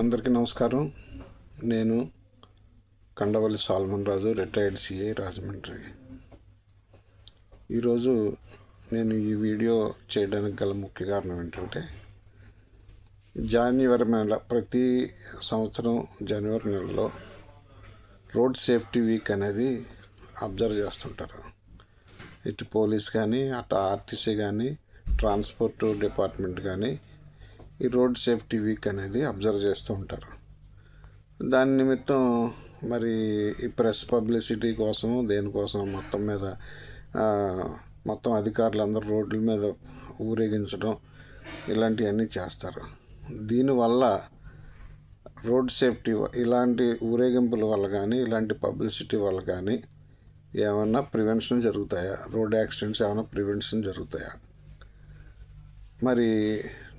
అందరికీ నమస్కారం. నేను Kandavalli salmon Raju retired CI Rajahmundry. ఈరోజు నేను ఈ వీడియో చేయడానికి గల ముఖ్య కారణం ఏంటంటే జనవరి నెల ప్రతి సంవత్సరం జనవరి నెలలో రోడ్ సేఫ్టీ వీక్ అనేది అబ్జర్వ్ చేస్తుంటారు. ఇటు పోలీస్ కానీ అటు ఆర్టీసీ కానీ ట్రాన్స్పోర్ట్ డిపార్ట్మెంట్ కానీ ఈ రోడ్ సేఫ్టీ వీక్ అనేది అబ్జర్వ్ చేస్తూ ఉంటారు. దాని నిమిత్తం మరి ఈ ప్రెస్ పబ్లిసిటీ కోసం దేనికోసం మొత్తం మీద మొత్తం అధికారులు అందరూ రోడ్ల మీద ఊరేగించడం ఇలాంటివన్నీ చేస్తారు. దీనివల్ల రోడ్ సేఫ్టీ ఇలాంటి ఊరేగింపుల వల్ల కానీ ఇలాంటి పబ్లిసిటీ వల్ల కానీ ఏమన్నా ప్రివెన్షన్ జరుగుతాయా? రోడ్ యాక్సిడెంట్స్ ఏమైనా ప్రివెన్షన్ జరుగుతాయా? మరి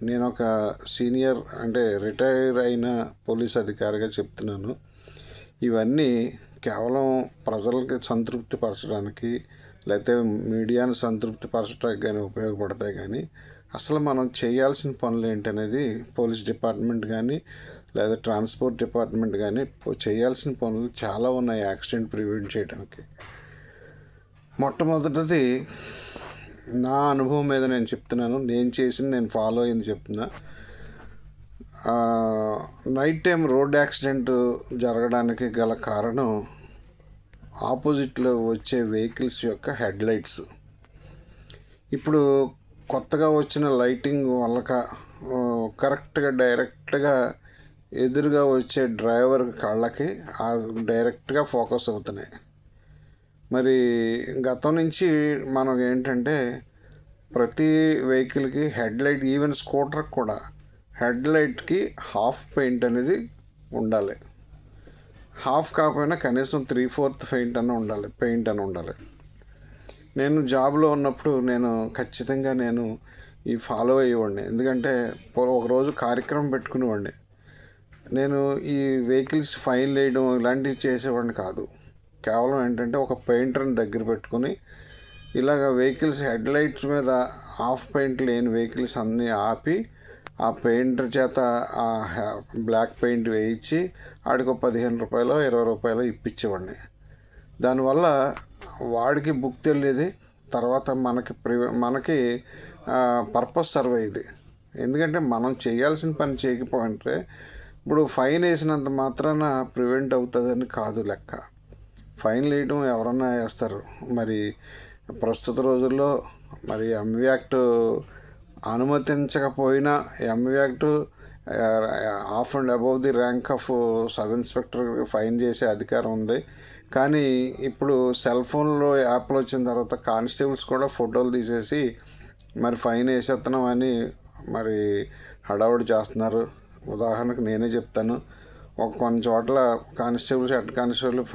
నేను ఒక సీనియర్ అంటే రిటైర్ అయిన పోలీస్ అధికారిగా చెప్తున్నాను. ఇవన్నీ కేవలం ప్రజలకి సంతృప్తి పరచడానికి లేకపోతే మీడియాను సంతృప్తి పరచడానికి కానీ ఉపయోగపడతాయి కానీ అసలు మనం చేయాల్సిన పనులు ఏంటనేది పోలీస్ డిపార్ట్మెంట్ కానీ లేదా ట్రాన్స్పోర్ట్ డిపార్ట్మెంట్ కానీ చేయాల్సిన పనులు చాలా ఉన్నాయి యాక్సిడెంట్ ప్రివెంట్ చేయడానికి మొట్టమొదటిది నా అనుభవం మీద నేను చెప్తున్నాను. నేను చేసింది నేను ఫాలో అయింది చెప్తున్నా. నైట్ టైం రోడ్ యాక్సిడెంట్ జరగడానికి గల కారణం ఆపోజిట్లో వచ్చే వెహికల్స్ యొక్క హెడ్ లైట్స్ ఇప్పుడు కొత్తగా వచ్చిన లైటింగ్ వల్ల కరెక్ట్గా డైరెక్ట్గా ఎదురుగా వచ్చే డ్రైవర్ కళ్ళకి ఆ డైరెక్ట్గా ఫోకస్ అవుతున్నాయి. మరి గతం నుంచి మనకు ఏంటంటే ప్రతి వెహికల్కి హెడ్ లైట్ ఈవెన్ స్కూటర్కి కూడా హెడ్ లైట్కి హాఫ్ పెయింట్ అనేది ఉండాలి. హాఫ్ కాకపోయినా కనీసం త్రీ ఫోర్త్ పెయింట్ అన్న ఉండాలి పెయింట్ అని ఉండాలి. నేను జాబ్లో ఉన్నప్పుడు నేను ఖచ్చితంగా నేను ఈ ఫాలో అయ్యేవాడిని. ఎందుకంటే ఒకరోజు కార్యక్రమం పెట్టుకునేవాడిని. నేను ఈ వెహికల్స్ ఫైన్ వేయడం ఇలాంటివి చేసేవాడిని కాదు. కేవలం ఏంటంటే ఒక పెయింటర్ని దగ్గర పెట్టుకుని ఇలాగ వెహికల్స్ హెడ్ లైట్స్ మీద హాఫ్ పెయింట్ లేని వెహికల్స్ అన్నీ ఆపి ఆ పెయింటర్ చేత ఆ బ్లాక్ పెయింట్ వేయించి ఆడికి ఒక పదిహేను రూపాయలు ఇరవై రూపాయలు ఇప్పించేవాడిని దానివల్ల వాడికి బుక్ తెలియదు తర్వాత మనకి ప్రి మనకి పర్పస్ సర్వ్ అయ్యేది ఎందుకంటే మనం చేయాల్సిన పని చేయకపోయింటే ఇప్పుడు ఫైన్ వేసినంత మాత్రాన ప్రివెంట్ అవుతుందని కాదు లెక్క. ఫైన్ వేయడం ఎవరన్నా వేస్తారు. మరి ప్రస్తుత రోజుల్లో మరి MV act అనుమతించకపోయినా MV act of and above the rank of sub inspector fine చేసే అధికారం ఉంది. కానీ ఇప్పుడు సెల్ ఫోన్లో యాప్లు వచ్చిన తర్వాత కానిస్టేబుల్స్ కూడా ఫోటోలు తీసేసి మరి ఫైన్ వేసేస్తున్నాం అని మరి హడావుడి చేస్తున్నారు. ఉదాహరణకు నేనే చెప్తాను. కొన్ని చోట్ల కానిస్టేబుల్స్ హెడ్ కానిస్టేబుల్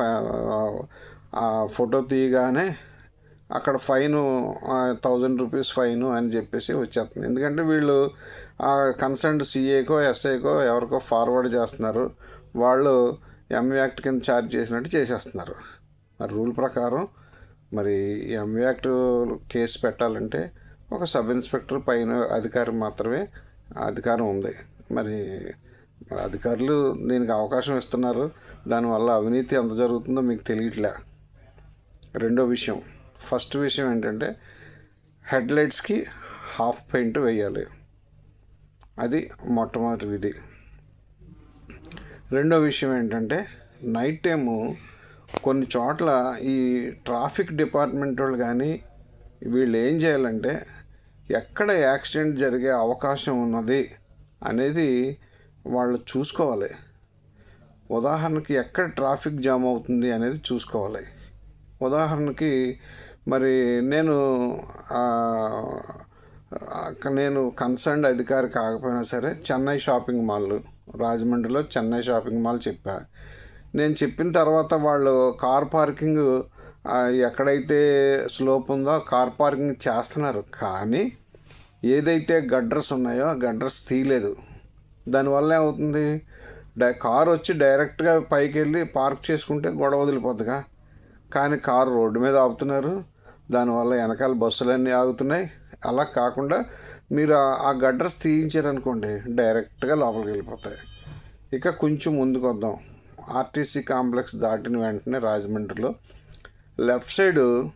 ఆ ఫోటో తీయగానే అక్కడ ఫైన్ థౌజండ్ రూపీస్ ఫైన్ అని చెప్పేసి వచ్చేస్తుంది. ఎందుకంటే వీళ్ళు ఆ సీఏకో సిఏకో ఎస్ఐకో ఎవరికో ఫార్వర్డ్ చేస్తున్నారు. వాళ్ళు ఎం యాక్ట్ కింద ఛార్జ్ చేసినట్టు చేసేస్తున్నారు. మరి రూల్ ప్రకారం మరి ఎం యాక్ట్ కేసు పెట్టాలంటే ఒక సబ్ ఇన్స్పెక్టర్ పైన అధికారం మాత్రమే అధికారం ఉంది. మరి మరి అధికారులు దీనికి అవకాశం ఇస్తున్నారు. దానివల్ల అవినీతి ఎంత జరుగుతుందో మీకు తెలియట్లే. రెండో విషయం. ఫస్ట్ విషయం ఏంటంటే హెడ్ లైట్స్కి హాఫ్ పెయింట్ వేయాలి. అది మొట్టమొదటి విధి. రెండో విషయం ఏంటంటే నైట్ టైము కొన్ని చోట్ల ఈ ట్రాఫిక్ డిపార్ట్మెంట్ వాళ్ళు కానీ వీళ్ళు ఏం చేయాలంటే ఎక్కడ యాక్సిడెంట్ జరిగే అవకాశం ఉన్నది అనేది వాళ్ళు చూసుకోవాలి. ఉదాహరణకి ఎక్కడ ట్రాఫిక్ జామ్ అవుతుంది అనేది చూసుకోవాలి. ఉదాహరణకి మరి నేను నేను కన్సర్న్డ్ అధికారి కాకపోయినా సరే చెన్నై షాపింగ్ మాల్ రాజమండ్రిలో చెన్నై షాపింగ్ మాల్ చెప్పా. నేను చెప్పిన తర్వాత వాళ్ళు కార్ పార్కింగ్ ఎక్కడైతే స్లోప్ ఉందో కార్ పార్కింగ్ చేస్తున్నారు. కానీ ఏదైతే గడ్రస్ ఉన్నాయో ఆ గడ్రస్ తీయలేదు. దానివల్ల ఏమవుతుంది డై కార్ వచ్చి డైరెక్ట్గా పైకి వెళ్ళి పార్క్ చేసుకుంటే గొడవ వదిలిపోద్దిగా. కానీ కారు రోడ్డు మీద ఆపుతున్నారు. దానివల్ల వెనకాల బస్సులన్నీ ఆగుతున్నాయి. అలా కాకుండా మీరు ఆ- ఆ గడ్డర్స్ తీయించారనుకోండి డైరెక్ట్గా లోపలికి వెళ్ళిపోతాయి. ఇక కొంచెం ముందుకు వద్దాం. ఆర్టీసీ కాంప్లెక్స్ దాటిన వెంటనే రాజమండ్రిలో లెఫ్ట్ సైడు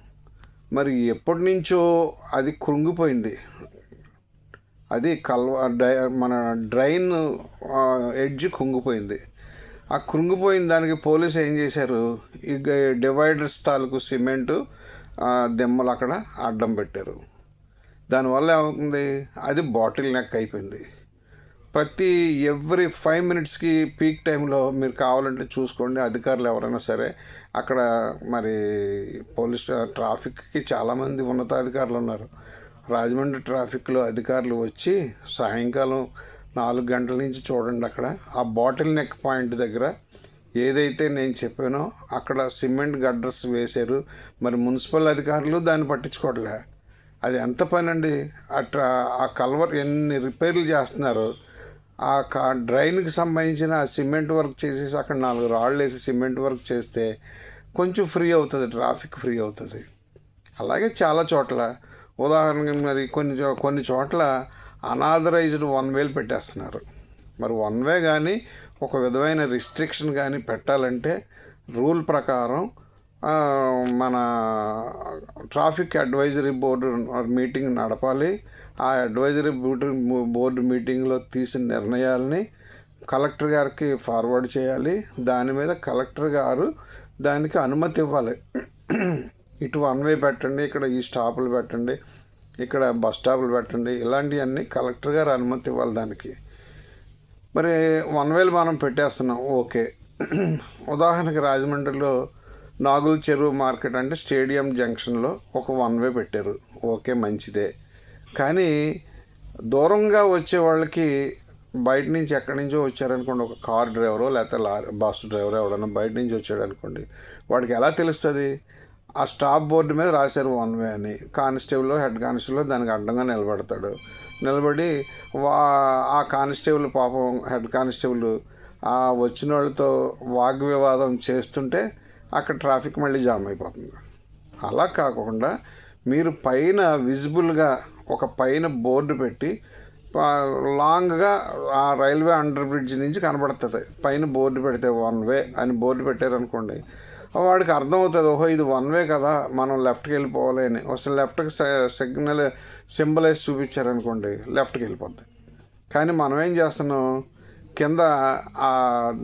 మరి ఎప్పటి నుంచో అది కృంగిపోయింది. అది కల్వ డై మన డ్రైన్ ఎడ్జ్ కుంగిపోయింది. ఆ కృంగిపోయిన దానికి పోలీసు ఏం చేశారు? ఈ డివైడర్స్ తాలూకు సిమెంటు దెమ్మలు దిమ్మలు అక్కడ అడ్డం పెట్టారు. దానివల్ల ఏమవుతుంది? అది బాటిల్ నెక్ అయిపోయింది. ప్రతి ఎవ్రీ ఫైవ్ మినిట్స్కి పీక్ టైంలో మీరు కావాలంటే చూసుకోండి. అధికారులు ఎవరైనా సరే అక్కడ మరి పోలీస్ ట్రాఫిక్కి చాలామంది ఉన్నతాధికారులు ఉన్నారు. రాజమండ్రి ట్రాఫిక్లో అధికారులు వచ్చి సాయంకాలం నాలుగు గంటల నుంచి చూడండి అక్కడ. ఆ బాటిల్ నెక్ పాయింట్ దగ్గర ఏదైతే నేను చెప్పానో అక్కడ సిమెంట్ గడ్డర్స్ వేశారు. మరి మున్సిపల్ అధికారులు దాన్ని పట్టించుకోవట్లే. అది ఎంత పని అండి అట్లా ఆ కల్వర్ ఎన్ని రిపేర్లు చేస్తున్నారు. ఆ డ్రైన్కి సంబంధించిన ఆ సిమెంట్ వర్క్ చేసేసి అక్కడ నాలుగు రాళ్ళు వేసి సిమెంట్ వర్క్ చేస్తే కొంచెం ఫ్రీ అవుతుంది ట్రాఫిక్ ఫ్రీ అవుతుంది. అలాగే చాలా చోట్ల ఉదాహరణకి మరి కొన్ని చో కొన్ని చోట్ల అనాథరైజ్డ్ వన్ వేలు పెట్టేస్తున్నారు. మరి వన్ వే కానీ ఒక విధమైన రిస్ట్రిక్షన్ కానీ పెట్టాలంటే రూల్ ప్రకారం మన ట్రాఫిక్ అడ్వైజరీ బోర్డు మీటింగ్ నడపాలి. ఆ అడ్వైజరీ బోర్డు బోర్డు మీటింగ్లో తీసిన నిర్ణయాలని కలెక్టర్ గారికి ఫార్వర్డ్ చేయాలి. దాని మీద కలెక్టర్ గారు దానికి అనుమతి ఇవ్వాలి. ఇటు వన్ వే పెట్టండి ఇక్కడ ఈ స్టాపులు పెట్టండి ఇక్కడ బస్ స్టాపులు పెట్టండి ఇలాంటివన్నీ కలెక్టర్ గారు అనుమతి ఇవ్వాలి దానికి. మరి వన్ వేలు మనం పెట్టేస్తున్నాం ఓకే. ఉదాహరణకి రాజమండ్రిలో నాగుల చెరువు మార్కెట్ అంటే స్టేడియం జంక్షన్లో ఒక వన్ వే పెట్టారు ఓకే మంచిదే. కానీ దూరంగా వచ్చే వాళ్ళకి బయట నుంచి ఎక్కడి నుంచో వచ్చారనుకోండి ఒక కార్ డ్రైవరో లేకపోతే లారీ బస్సు డ్రైవరో ఎవడన్నా బయట నుంచి వచ్చాడు అనుకోండి వాడికి ఎలా తెలుస్తుంది? ఆ స్టాప్ బోర్డు మీద రాశారు వన్ వే అని. కానిస్టేబుల్ హెడ్ కానిస్టేబుల్ దానికి అడ్డంగా నిలబడతాడు. నిలబడి వా ఆ కానిస్టేబుల్ పాపం హెడ్ కానిస్టేబుల్ ఆ వచ్చిన వాళ్ళతో వాగ్వివాదం చేస్తుంటే అక్కడ ట్రాఫిక్ మళ్ళీ జామ్ అయిపోతుంది. అలా కాకుండా మీరు పైన విజిబుల్గా ఒక పైన బోర్డు పెట్టి లాంగ్గా ఆ రైల్వే అండర్ బ్రిడ్జ్ నుంచి కనబడుతుంది. పైన బోర్డు పెడితే వన్ వే అని బోర్డు పెట్టారనుకోండి వాడికి అర్థమవుతుంది ఓహో ఇది వన్ వే కదా మనం లెఫ్ట్కి వెళ్ళిపోవాలి అని. అసలు లెఫ్ట్కి సిగ్నల్ సింబల్ చూపించారనుకోండి లెఫ్ట్కి వెళ్ళిపోద్ది. కానీ మనం ఏం చేస్తున్నాం? కింద ఆ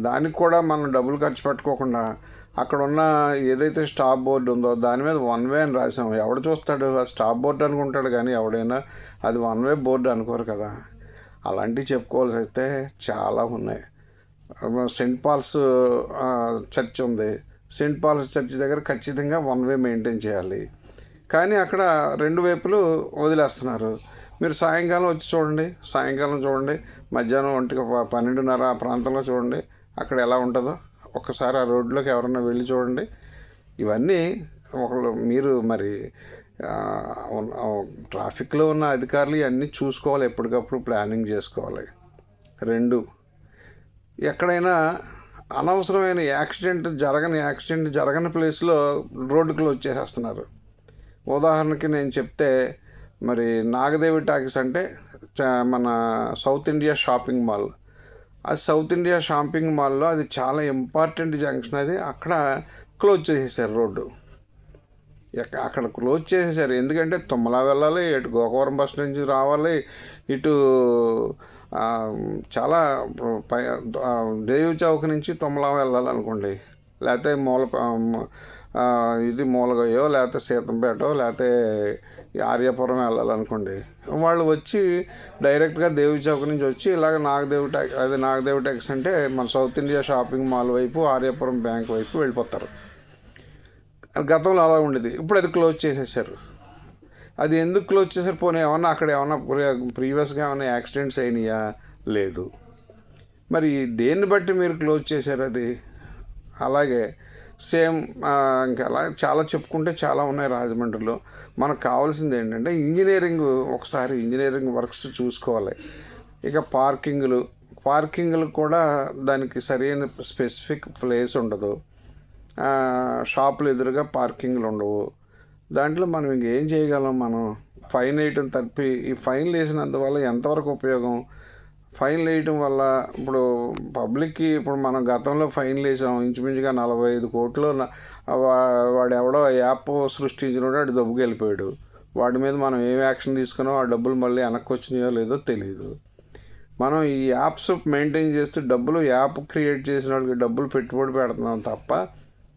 దానికి కూడా మనం డబ్బులు ఖర్చు పెట్టుకోకుండా అక్కడ ఉన్న ఏదైతే స్టాప్ బోర్డు ఉందో దాని మీద వన్ వే అని రాసాం ఎవడు చూస్తాడు? ఆ స్టాప్ బోర్డు అనుకుంటాడు కానీ ఎవడైనా అది వన్ వే బోర్డు అనుకోరు కదా. అలాంటివి చెప్పుకోవాల్సి అయితే చాలా ఉన్నాయి. సెంట్ పాల్స్ చర్చ్ ఉంది. సెంట్ పాల్స్ చర్చ్ దగ్గర ఖచ్చితంగా వన్ వే మెయింటైన్ చేయాలి. కానీ అక్కడ రెండు వైపులు వదిలేస్తున్నారు. మీరు సాయంకాలం వచ్చి చూడండి సాయంకాలం చూడండి మధ్యాహ్నం ఒంటికి ప- పన్నెండున్నర ఆ ప్రాంతంలో చూడండి అక్కడ ఎలా ఉంటుందో. ఒక్కసారి ఆ రోడ్లోకి ఎవరన్నా వెళ్ళి చూడండి. ఇవన్నీ ఒకళ్ళు మీరు మరి ట్రాఫిక్లో ఉన్న అధికారులు ఇవన్నీ చూసుకోవాలి ఎప్పటికప్పుడు ప్లానింగ్ చేసుకోవాలి. రెండు ఎక్కడైనా అనవసరమైన యాక్సిడెంట్ జరగని యాక్సిడెంట్ జరగని ప్లేస్లో రోడ్డు క్లోజ్ చేసేస్తున్నారు. ఉదాహరణకి నేను చెప్తే మరి నాగదేవి టాకీస్ అంటే చ- మన సౌత్ ఇండియా షాపింగ్ మాల్. అది సౌత్ ఇండియా షాపింగ్ మాల్లో అది చాలా ఇంపార్టెంట్ జంక్షన్ అది. అక్కడ క్లోజ్ చేసేసారు రోడ్డు. ఎక్క- అక్కడ క్లోజ్ చేసేసారు. ఎందుకంటే తుమ్మలా వెళ్ళాలి ఇటు గోకవరం బస్ నుంచి రావాలి ఇటు చాలా పై ఆ, దేవి చౌక్ నుంచి తుమ్మల వెళ్ళాలనుకోండి. లేకపోతే మూల ఇది మూలగయ్యో లేకపోతే సీతంపేటో లేకపోతే ఆర్యపురం వెళ్ళాలనుకోండి. వాళ్ళు వచ్చి డైరెక్ట్గా దేవి చౌక్ నుంచి వచ్చి ఇలాగ నాగదేవి ట్యాక్స్ అది నాగదేవి ట్యాక్స్ అంటే మన సౌత్ ఇండియా షాపింగ్ మాల్ వైపు ఆర్యపురం బ్యాంక్ వైపు వెళ్ళిపోతారు. గతంలో అలా ఉండేది. ఇప్పుడు అది క్లోజ్ చేసేసారు. అది ఎందుకు క్లోజ్ చేశారు? పోనీ ఏమన్నా అక్కడ ఏమన్నా ప్రీవియస్గా ఏమైనా యాక్సిడెంట్స్ అయినాయా? లేదు. మరి దేన్ని బట్టి మీరు క్లోజ్ చేశారు అది? అలాగే సేమ్ ఇంకా అలా చాలా చెప్పుకుంటే చాలా ఉన్నాయి రాజమండ్రిలో. మనకు కావాల్సింది ఏంటంటే ఇంజనీరింగ్ ఒకసారి ఇంజనీరింగ్ వర్క్స్ చూసుకోవాలి. ఇక పార్కింగ్లు పార్కింగ్లు కూడా దానికి సరైన స్పెసిఫిక్ ప్లేస్ ఉండదు. షాపులు ఎదురుగా పార్కింగ్లు ఉండవు. దాంట్లో మనం ఇంకేం చేయగలం? మనం ఫైన్ వేయటం తప్పి ఈ ఫైన్లు వేసినందువల్ల ఎంతవరకు ఉపయోగం? ఫైన్లు వేయటం వల్ల ఇప్పుడు పబ్లిక్కి ఇప్పుడు మనం గతంలో ఫైన్లు వేసాం ఇంచుమించుగా నలభై ఐదు కోట్లు వా- వాడు ఎవడో యాప్ సృష్టించినోడు వాడు దెబ్బకి వెళ్ళిపోయాడు. వాడి మీద మనం ఏం యాక్షన్ తీసుకున్నామో ఆ డబ్బులు మళ్ళీ వెనక్కి వచ్చినాయో లేదో తెలియదు మనం ఈ యాప్స్ మెయింటైన్ చేస్తూ డబ్బులు యాప్ క్రియేట్ చేసిన వాళ్ళకి డబ్బులు పెట్టుబడి పెడుతున్నాం తప్ప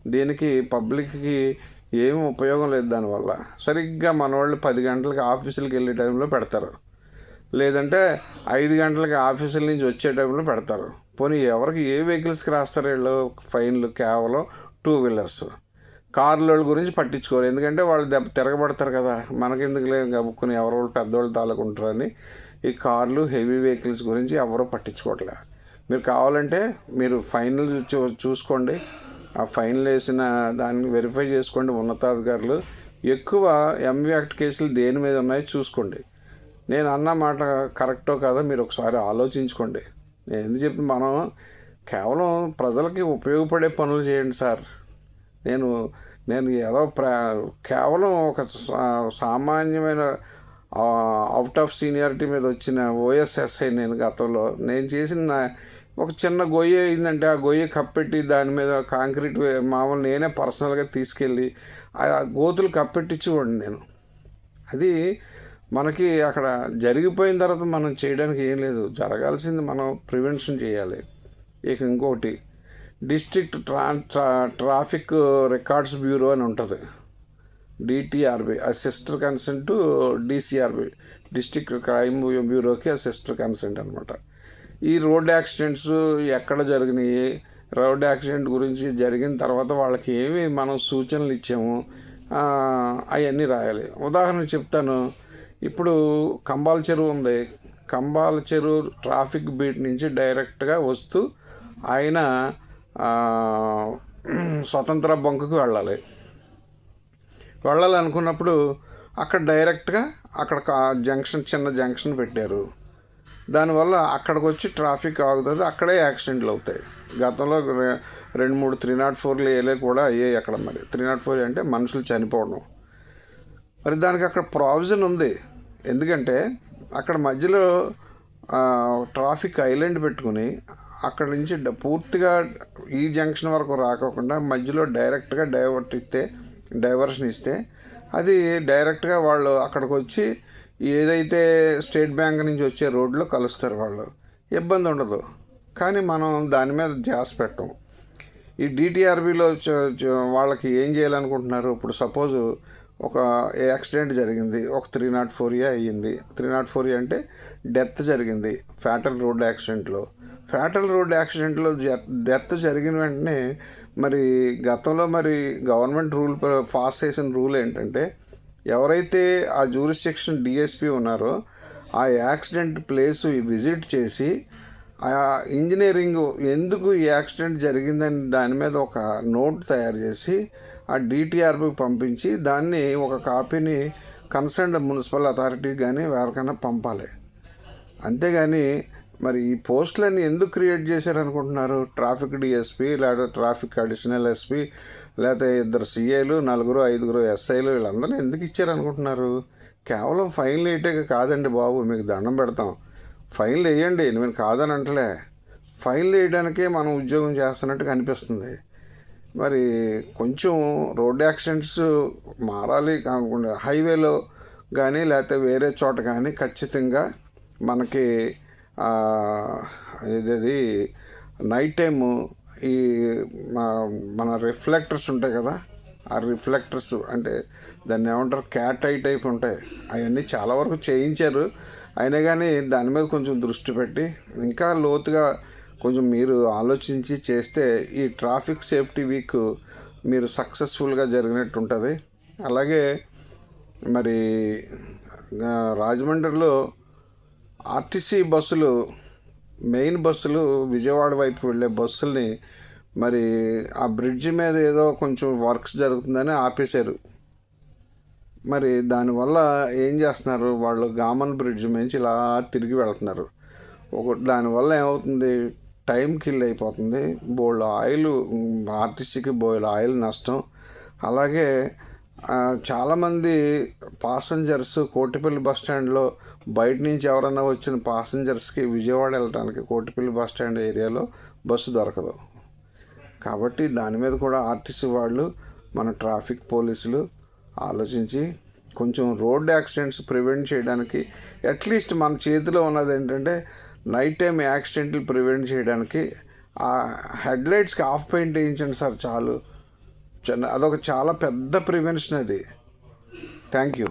దీనికి పబ్లిక్కి ఏమి ఉపయోగం లేదు దానివల్ల. సరిగ్గా మన వాళ్ళు పది గంటలకి ఆఫీసులకు వెళ్ళే టైంలో పెడతారు. లేదంటే ఐదు గంటలకి ఆఫీసుల నుంచి వచ్చే టైంలో పెడతారు. పోనీ ఎవరికి ఏ వెహికల్స్కి రాస్తారు వీళ్ళు? ఫైన్లు కేవలం టూ వీలర్స్. కార్ల వాళ్ళ గురించి పట్టించుకోరు. ఎందుకంటే వాళ్ళు దెబ్బ తిరగబడతారు కదా. మనకెందుకు లేదు గబుక్కుని ఎవరో వాళ్ళు పెద్దవాళ్ళు తాళకుంటారని ఈ కార్లు హెవీ వెహికల్స్ గురించి ఎవరో పట్టించుకోవట్లే మీరు కావాలంటే మీరు ఫైనల్ చూ చూసుకోండి. ఆ ఫైనల్ వేసిన దాన్ని వెరిఫై చేసుకోండి ఉన్నతాధికారులు. ఎక్కువ ఎంవి యాక్ట్ కేసులు దేని మీద ఉన్నాయో చూసుకోండి. నేను అన్న మాట కరెక్టో కాదో మీరు ఒకసారి ఆలోచించుకోండి. నేను ఎందుకు చెప్పి మనం కేవలం ప్రజలకి ఉపయోగపడే పనులు చేయండి సార్. నేను నేను ఏదో ప్ర కేవలం ఒక సా- సామాన్యమైన అవుట్ ఆఫ్ సీనియారిటీ మీద వచ్చిన ఓఎస్ఎస్ఐ నేను గతంలో నేను చేసిన నా- ఒక చిన్న గొయ్య అయిందంటే ఆ గొయ్య కప్పెట్టి దాని మీద కాంక్రీట్ మామూలు నేనే పర్సనల్గా తీసుకెళ్ళి ఆ గోతులు కప్పెట్టించేవాడిని నేను. అది మనకి అక్కడ జరిగిపోయిన తర్వాత మనం చేయడానికి ఏం లేదు. జరగాల్సింది మనం ప్రివెన్షన్ చేయాలి. ఇక ఇంకోటి డిస్ట్రిక్ట్ ట్రా ట్రా ట్రాఫిక్ రికార్డ్స్ బ్యూరో అని ఉంటుంది. డిటిఆర్బి ఆ sister consent DCRB district crime బ్యూరోకి ఆ సిస్టర్ కన్సెంట్ అనమాట ఈ రోడ్ యాక్సిడెంట్స్ ఎక్కడ జరిగినాయి? రోడ్ యాక్సిడెంట్ గురించి జరిగిన తర్వాత వాళ్ళకి ఏమి మనం సూచనలు ఇచ్చాము? అవన్నీ రాయాలి. ఉదాహరణ చెప్తాను. ఇప్పుడు కంబాల చెరువు ఉంది. కంబాల చెరువు ట్రాఫిక్ బీట్ నుంచి డైరెక్ట్గా వస్తూ ఆయన స్వతంత్ర బొంకకు వెళ్ళాలి. వెళ్ళాలనుకున్నప్పుడు అక్కడ డైరెక్ట్గా అక్కడ జంక్షన్ చిన్న జంక్షన్ పెట్టారు. దానివల్ల అక్కడికి వచ్చి ట్రాఫిక్ ఆగుతుంది. అక్కడే యాక్సిడెంట్లు అవుతాయి. గతంలో రెండు మూడు త్రీ నాట్ ఫోర్లు వేలే కూడా అయ్యాయి అక్కడ మరి. త్రీ నాట్ ఫోర్ అంటే మనుషులు చనిపోవడం. మరి దానికి అక్కడ ప్రావిజన్ ఉంది. ఎందుకంటే అక్కడ మధ్యలో ట్రాఫిక్ ఐలాండ్ పెట్టుకుని అక్కడ నుంచి పూర్తిగా ఈ జంక్షన్ వరకు రాకోకుండా మధ్యలో డైరెక్ట్గా డైవర్ట్ ఇస్తే డైవర్షన్ ఇస్తే అది డైరెక్ట్గా వాళ్ళు అక్కడికి వచ్చి ఏదైతే స్టేట్ బ్యాంక్ నుంచి వచ్చే రోడ్లో కలుస్తారు వాళ్ళు ఇబ్బంది ఉండదు. కానీ మనం దాని మీద ధ్యాస పెట్టం. ఈ డిటిఆర్బిలో వాళ్ళకి ఏం చేయాలనుకుంటున్నారు? ఇప్పుడు సపోజ్ ఒక యాక్సిడెంట్ జరిగింది ఒక త్రీ నాట్ ఫోర్ ఏ అయ్యింది. త్రీ నాట్ ఫోర్ ఏ అంటే డెత్ జరిగింది ఫ్యాటల్ రోడ్ యాక్సిడెంట్లో. ఫ్యాటల్ రోడ్ యాక్సిడెంట్లో డెత్ జరిగిన వెంటనే మరి గతంలో మరి గవర్నమెంట్ రూల్ పాస్ చేసిన రూల్ ఏంటంటే ఎవరైతే ఆ జూరిస్టిక్షన్ డిఎస్పి ఉన్నారో ఆ యాక్సిడెంట్ ప్లేస్ విజిట్ చేసి ఆ ఇంజనీరింగ్ ఎందుకు ఈ యాక్సిడెంట్ జరిగిందని దాని మీద ఒక నోట్ తయారు చేసి ఆ డిటిఆర్పికి పంపించి దాన్ని ఒక కాపీని కన్సర్న్డ్ మున్సిపల్ అథారిటీకి కానీ ఎవరికైనా పంపాలి. అంతేగాని మరి ఈ పోస్టులన్నీ ఎందుకు క్రియేట్ చేశారనుకుంటున్నారు? ట్రాఫిక్ డిఎస్పి లేదా ట్రాఫిక్ అడిషనల్ ఎస్పి లేకపోతే ఇద్దరు సిఐలు నలుగురు ఐదుగురు ఎస్ఐలు వీళ్ళందరూ ఎందుకు ఇచ్చారనుకుంటున్నారు? కేవలం ఫైన్లు వేయటే కాదండి బాబు మీకు దండం పెడతాం. ఫైన్లు వేయండి నేను కాదని అంటలే. ఫైన్లు వేయడానికే మనం ఉద్యోగం చేస్తున్నట్టు కనిపిస్తుంది మరి కొంచెం రోడ్ యాక్సిడెంట్స్ మారాలి కాకుండా హైవేలో కానీ లేకపోతే వేరే చోట కానీ ఖచ్చితంగా మనకి ఇది ఇదేది నైట్ టైము ఈ మా- మన రిఫ్లెక్టర్స్ ఉంటాయి కదా ఆ రిఫ్లెక్టర్స్ అంటే దాన్ని ఏమంటారు క్యాట్ ఐ టైప్ ఉంటాయి. అవన్నీ చాలా వరకు చేయించారు. అయినా కానీ దాని మీద కొంచెం దృష్టి పెట్టి ఇంకా లోతుగా కొంచెం మీరు ఆలోచించి చేస్తే ఈ ట్రాఫిక్ సేఫ్టీ వీక్ మీరు సక్సెస్ఫుల్గా జరిగినట్టు ఉంటుంది. అలాగే మరి రాజమండ్రిలో ఆర్టీసీ బస్సులు మెయిన్ బస్సులు విజయవాడ వైపు వెళ్ళే బస్సుల్ని మరి ఆ బ్రిడ్జి మీద ఏదో కొంచెం వర్క్స్ జరుగుతుందని ఆపేశారు. మరి దానివల్ల ఏం చేస్తున్నారు? వాళ్ళు గామన్ బ్రిడ్జ్ నుంచి ఇలా తిరిగి వెళ్తున్నారు. ఒక దానివల్ల ఏమవుతుంది? టైం కిల్ అయిపోతుంది. బోల్డ్ ఆయిల్ ఆర్టీసీకి బోల్డ్ ఆయిల్ నష్టం. అలాగే చాలామంది పాసెంజర్స్ కోటిపల్లి బస్ స్టాండ్లో బయట నుంచి ఎవరైనా వచ్చిన పాసెంజర్స్కి విజయవాడ వెళ్ళడానికి కోటిపల్లి బస్ స్టాండ్ ఏరియాలో బస్సు దొరకదు. కాబట్టి దాని మీద కూడా ఆర్టీసీ వాళ్ళు మన ట్రాఫిక్ పోలీసులు ఆలోచించి కొంచెం రోడ్ యాక్సిడెంట్స్ ప్రివెంట్ చేయడానికి అట్లీస్ట్ మన చేతిలో ఉన్నది ఏంటంటే నైట్ టైం యాక్సిడెంట్లు ప్రివెంట్ చేయడానికి ఆ హెడ్లైట్స్కి ఆఫ్ పెయింట్ వేయించండి సార్ చాలు. అదొక చాలా పెద్ద ప్రివెన్షన్ అది. Thank you